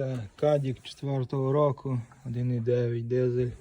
Це Кадік 4-го року, 1,9 дизель. Е,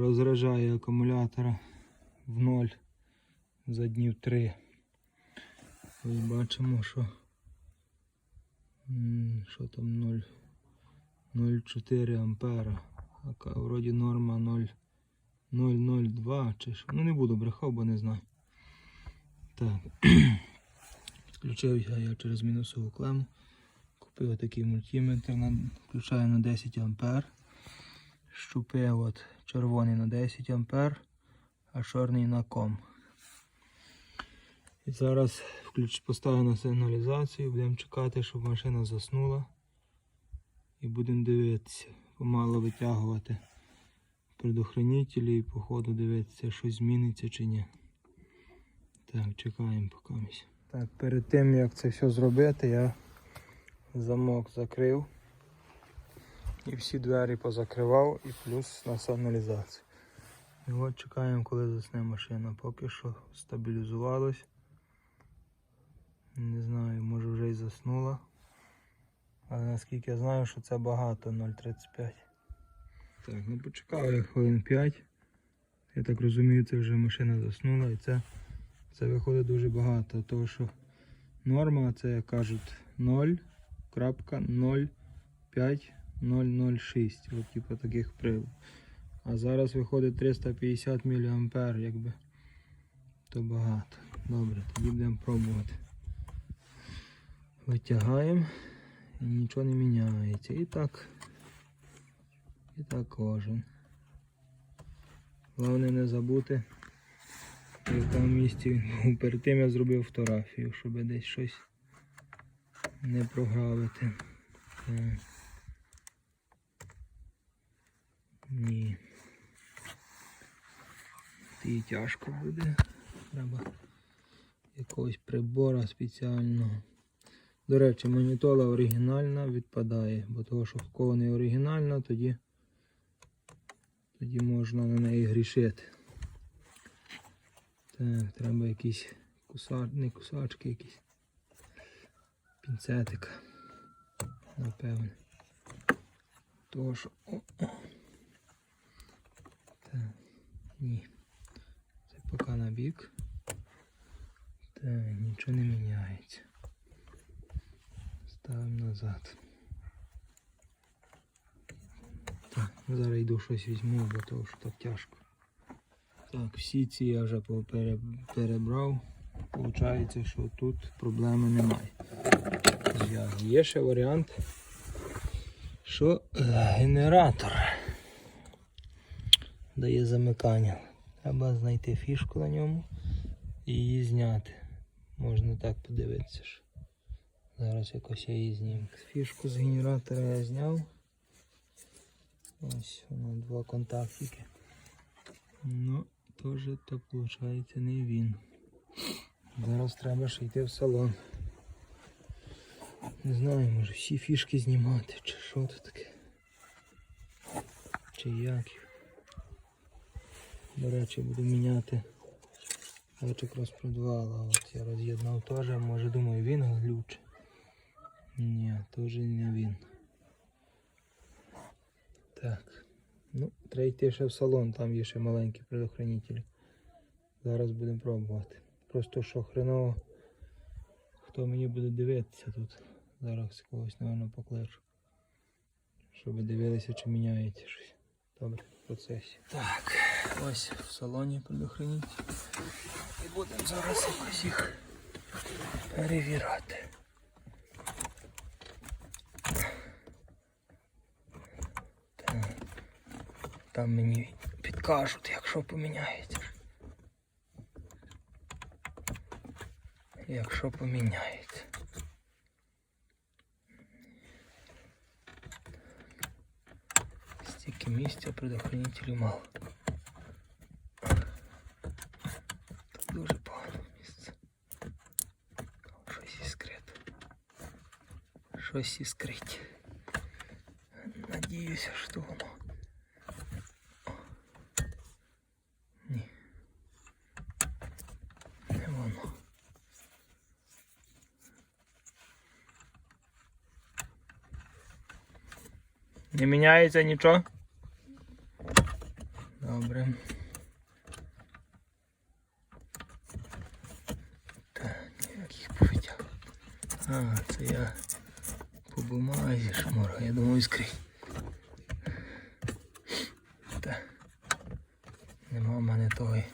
Розряджає акумулятора в ноль за днів 3. І бачимо, що, що там 0, 0,4 ампера. А вроді норма 0, 0,02 чи що. Ну не буду брехав, бо не знаю. Так. Підключив я через мінусову клему. Купив такий мультиметр, включаю на 10 ампер. Щупи от червоний на 10 ампер, а чорний на ком. І зараз включ, поставлю на сигналізацію, будемо чекати, щоб машина заснула. І будемо дивитися, помало витягувати предохранителі і по ходу дивитися, що зміниться чи ні. Так, чекаємо поки. Так, перед тим як це все зробити, я замок закрив. І всі двері позакривав і плюс на сигналізацію. І от чекаємо, коли засне машина. Поки що стабілізувалось. Не знаю, може вже й заснула. Але наскільки я знаю, що це багато 0,35. Так, ну почекав я хвилин 5. Я так розумію, це вже машина заснула і це, це виходить дуже багато. Тому що норма це як кажуть 0.05.006. От типу таких прилад. А зараз виходить 350 мА, якби то багато. Добре, тоді будемо пробувати. Витягаємо і нічого не міняється. І так. І так кожен. Головне не забути, в якому місці він був. Перед тим я зробив фотографію, щоб десь щось не програвити. Ні. І тяжко буде. Треба якогось прибора спеціального. До речі, монітола оригінальна відпадає, бо того, що кого не оригінальна, тоді, тоді можна на неї грішити. Так, треба якісь куса... не кусачки якісь. Пінцетика. Напевне. Того що. О, о. Так, ні. Це поки на бік. Так, нічого не міняється. Ставимо назад. Так, зараз йду щось візьму, бо того що так тяжко. Так, всі ці я вже перебрав. Получається, що тут проблеми немає. Є ще варіант, що е, генератор дає замикання. Треба знайти фішку на ньому і її зняти. Можна так подивитися. Зараз якось я її зніму. Фішку з генератора я зняв. Ось воно два контактики. Ну, теж то виходить не він. Зараз треба ще йти в салон. Не знаю, може всі фішки знімати, чи що це таке. Чи як. До речі, буду міняти Гачок розпродувала. От я роз'єднав теж, може думаю він глюче. Ні, теж не він. Так. Ну, треба йти ще в салон, там є ще маленькі предохранителі. Зараз будемо пробувати. Просто що хреново, хто мені буде дивитися тут. Зараз когось, напевно, покличу. Щоб дивилися, чи міняється щось. Добре, в процесі. Так, ось в салоні предохранитель. І будемо зараз якось їх перевіряти. Так. Там мені підкажуть, якщо поміняється. Якщо поміняється. Стільки місця предохранителів мало. Тут дуже погане місце. Щось іскрит. Щось іскрить. Надіюся, що воно. Не міняється нічого? Добре. Так, ніяких повідяв. А, це я по бумазі шморгаю, я думаю, скрий. Та. Нема в мене тої,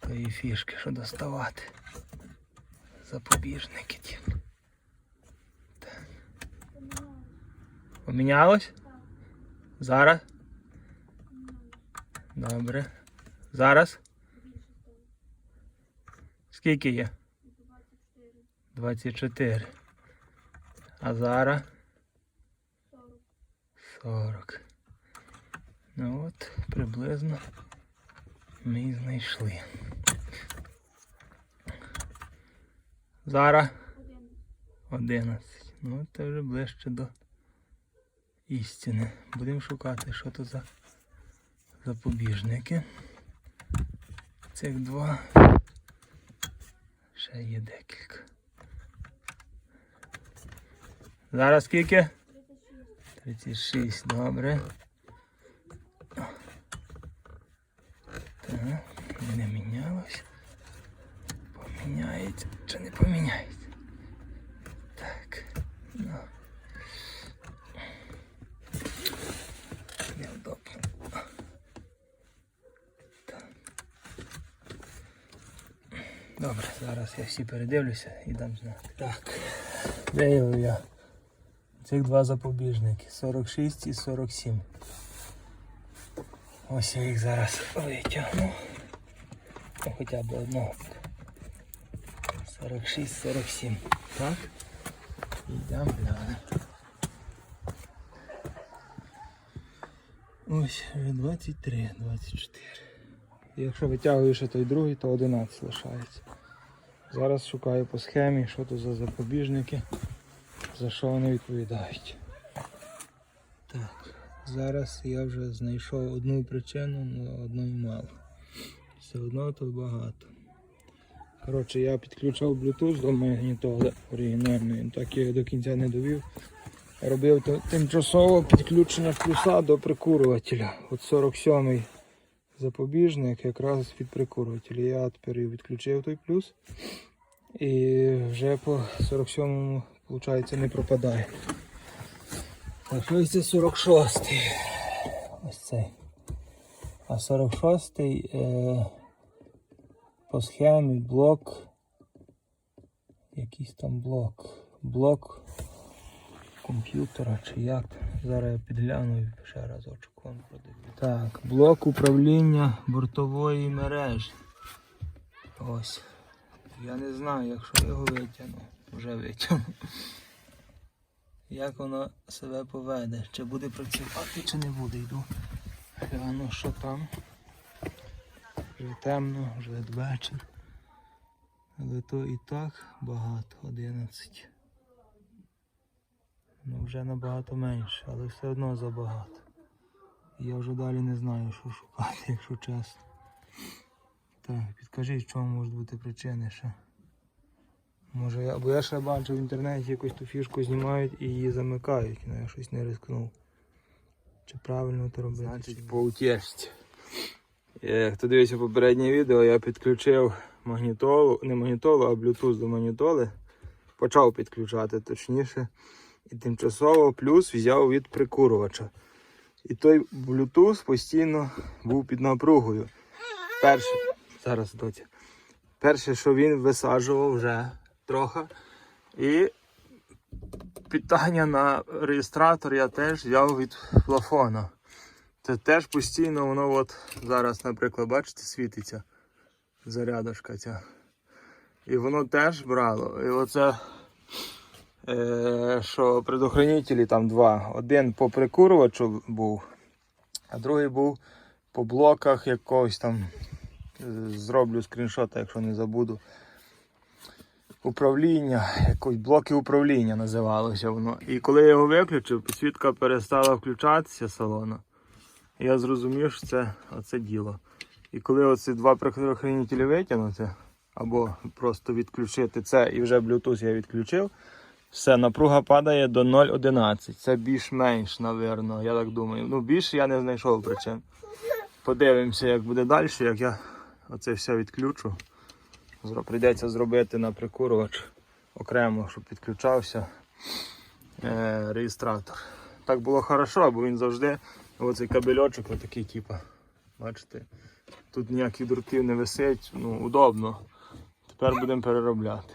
тої фішки, що доставати. Запобіжники ті. Так. Помінялось? Зараз? Добре. Зараз? Скільки є? 24. А зараз? 40. Ну от, приблизно ми і знайшли. Зараз 11. Ну, це вже ближче до істини. Будемо шукати, що тут за запобіжники. Цих два. Ще є декілька. Зараз скільки? 36, добре. Так, не мінялось. Поміняється чи не поміняється? Так. Ну. Неудобно. Так. Добре, зараз я всі передивлюся і дам знати. Так. Виявив я цих два запобіжники 46 і 47. Ось я їх зараз витягну. Ну, хоча б одного. 46-47. Так. Йдемо глянемо. Ось вже 23, 24. Якщо витягую ще той другий, то 11 лишається. Зараз шукаю по схемі, що тут за запобіжники, за що вони відповідають. Так, зараз я вже знайшов одну причину, але одної мало. Все одно тут багато. Коротше, я підключав Bluetooth до магнітоли оригінальної, так я до кінця не довів. Робив то- тимчасово підключення плюса до прикурювателя. От 47-й запобіжник якраз під прикурюватель. Я тепер і відключив той плюс. І вже по 47-му, виходить, не пропадає. Ось це 46-й. Ось цей. А 46-й е, по схемі блок. Якийсь там блок. Блок комп'ютера чи як. Зараз я підгляну і ще разочок вам продивлю. Так, блок управління бортової мережі. Ось. Я не знаю, якщо його витягну, вже витягну. Як воно себе поведе, чи буде працювати, чи не буде. Йду. Гляну, що там. Вже темно, вже вечір. Але то і так багато, 11. Ну вже набагато менше, але все одно забагато. Я вже далі не знаю, що шукати, якщо чесно. Так, підкажіть, в чому можуть бути причини ще. Може я, бо я ще бачив в інтернеті якусь ту фішку знімають і її замикають, але я щось не рискнув. Чи правильно то робити? чи Значить, по утєжці. Е, Хто дивився попереднє відео, я підключив магнітолу, не магнітолу, а Bluetooth до магнітоли. Почав підключати точніше. І тимчасово плюс взяв від прикурювача. І той Bluetooth постійно був під напругою. Перше, зараз доця. Перше, що він висаджував вже трохи. І питання на реєстратор я теж взяв від плафона. Це теж постійно воно от зараз, наприклад, бачите, світиться зарядочка ця. І воно теж брало. І оце, що предохранителі там два. Один по прикурювачу був, а другий був по блоках якогось там. е, Зроблю скріншота, якщо не забуду. Управління, якось блоки управління називалося воно. І коли я його виключив, підсвітка перестала включатися салону. Я зрозумів, що це оце діло. І коли оці два предохранителі витягнути, або просто відключити це і вже Bluetooth я відключив, Все, напруга падає до 0,11. Це більш-менш, напевно, я так думаю. Ну, більше я не знайшов причин. Подивимося, як буде далі, як я оце все відключу. Прийдеться зробити на прикурювач окремо, щоб підключався е, реєстратор. Так було хорошо, бо він завжди, оцей кабельочок, отакий, типа. Бачите? Тут ніяких дротів не висить, ну, удобно. Тепер будемо переробляти.